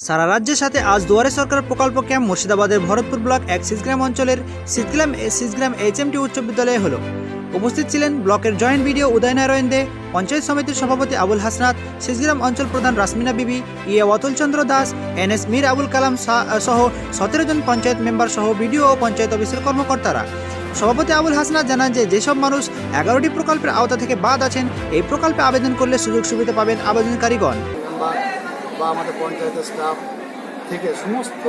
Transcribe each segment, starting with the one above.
সারা রাজ্যের সাথে আজ দুয়ারে সরকার প্রকল্প ক্যাম্প মুর্শিদাবাদের ভরতপুর ব্লক এক সিসগ্রাম অঞ্চলের সিসগ্রাম সিসগ্রাম এইচএমটি উচ্চ বিদ্যালয়ে হলো। উপস্থিত ছিলেন ব্লকের জয়েন্ট ভিডিও উদয়নারায়ণ দে, পঞ্চায়েত সমিতির সভাপতি আবুল হাসনাত সিসগ্রাম অঞ্চল প্রধান রাসমিনা বিবি ইয়ে অতুল চন্দ্র দাস এন এস মীর আবুল কালাম সহ সতেরো জন পঞ্চায়েত মেম্বার সহ বিডিও ও পঞ্চায়েত অফিসের কর্মকর্তারা। সভাপতি আবুল হাসনাত জানান যে যেসব মানুষ এগারোটি প্রকল্পের আওতা থেকে বাদ আছেন, এই প্রকল্পে আবেদন করলে সুযোগ সুবিধা পাবেন আবেদনকারীগণ। বা আমাদের পঞ্চায়েতের স্টাফ থেকে সমস্ত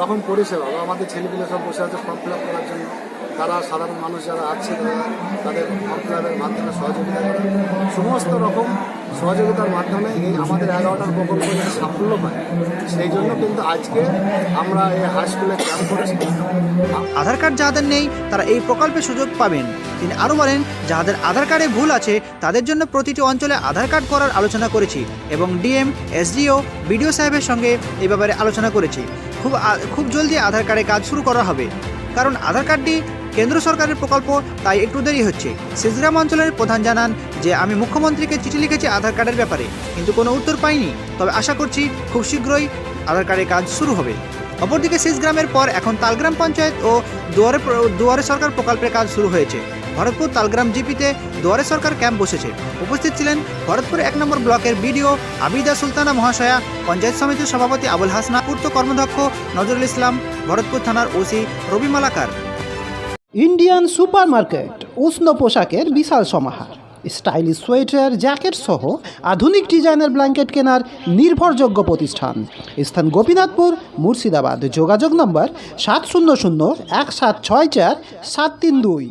রকম পরিষেবা বা আমাদের ছেলেপিলে সব বসে আছে ফর্ম ফিল আপ করার জন্য। তারা সাধারণ মানুষ যারা আছে তাদের ফর্ম ফিল মাধ্যমে সহযোগিতা করে সমস্ত রকম সহযোগিতার মাধ্যমে এই আমাদের এগারোটার প্রকল্প সাফল্য পায় সেই জন্য কিন্তু আজকে আমরা এই হাই স্কুলে ক্যাম্প করেছি। আধার কার্ড যাদের নেই, তারা এই প্রকল্পে সুযোগ পাবেন। তিনি আরও বলেন যাদের আধার কার্ডে ভুল আছে, তাদের জন্য প্রতিটি অঞ্চলে আধার কার্ড করার আলোচনা করেছি এবং ডিএম, এসডিও, বিডিও সাহেবের সঙ্গে এই ব্যাপারে আলোচনা করেছি। খুব খুব জলদি আধার কার্ডে কাজ শুরু করা হবে। কারণ আধার কার্ডটি কেন্দ্র সরকারের প্রকল্প, তাই একটু দেরি হচ্ছে। সিজগ্রাম অঞ্চলের প্রধান জানান যে, আমি মুখ্যমন্ত্রীকে চিঠি লিখেছি আধার কার্ডের ব্যাপারে, কিন্তু কোনো উত্তর পাইনি। তবে আশা করছি খুব শীঘ্রই আধার কার্ডের কাজ শুরু হবে। অপরদিকে শেষ গ্রামের পর এখন তালগ্রাম পঞ্চায়েত ও দুয়ারে দুয়ারে সরকার প্রকল্পের কাজ শুরু হয়েছে। ভরতপুর তালগ্রাম জিপিতে দুয়ারে সরকার ক্যাম্প বসেছে। উপস্থিত ছিলেন ভরতপুর এক নম্বর ব্লকের বিডিও আবিদা সুলতানা মহাশয়া, পঞ্চায়েত সমিতির সভাপতি আবুল হাসনা, পূর্ত কর্মদক্ষ নজরুল ইসলাম, ভরতপুর থানার OC Rabi Malakar. Indian supermarket, উষ্ণ পোশাকের বিশাল সমাহার। স্টাইলিশ সোয়েটার, জ্যাকেট সহ আধুনিক ডিজাইনের ব্ল্যাঙ্কেট কেনার নির্ভরযোগ্য প্রতিষ্ঠান। স্থান গোপীনাথপুর, মুর্শিদাবাদ। যোগাযোগ নম্বর সাত শূন্য শূন্য এক সাত ছয় চার সাত তিন দুই।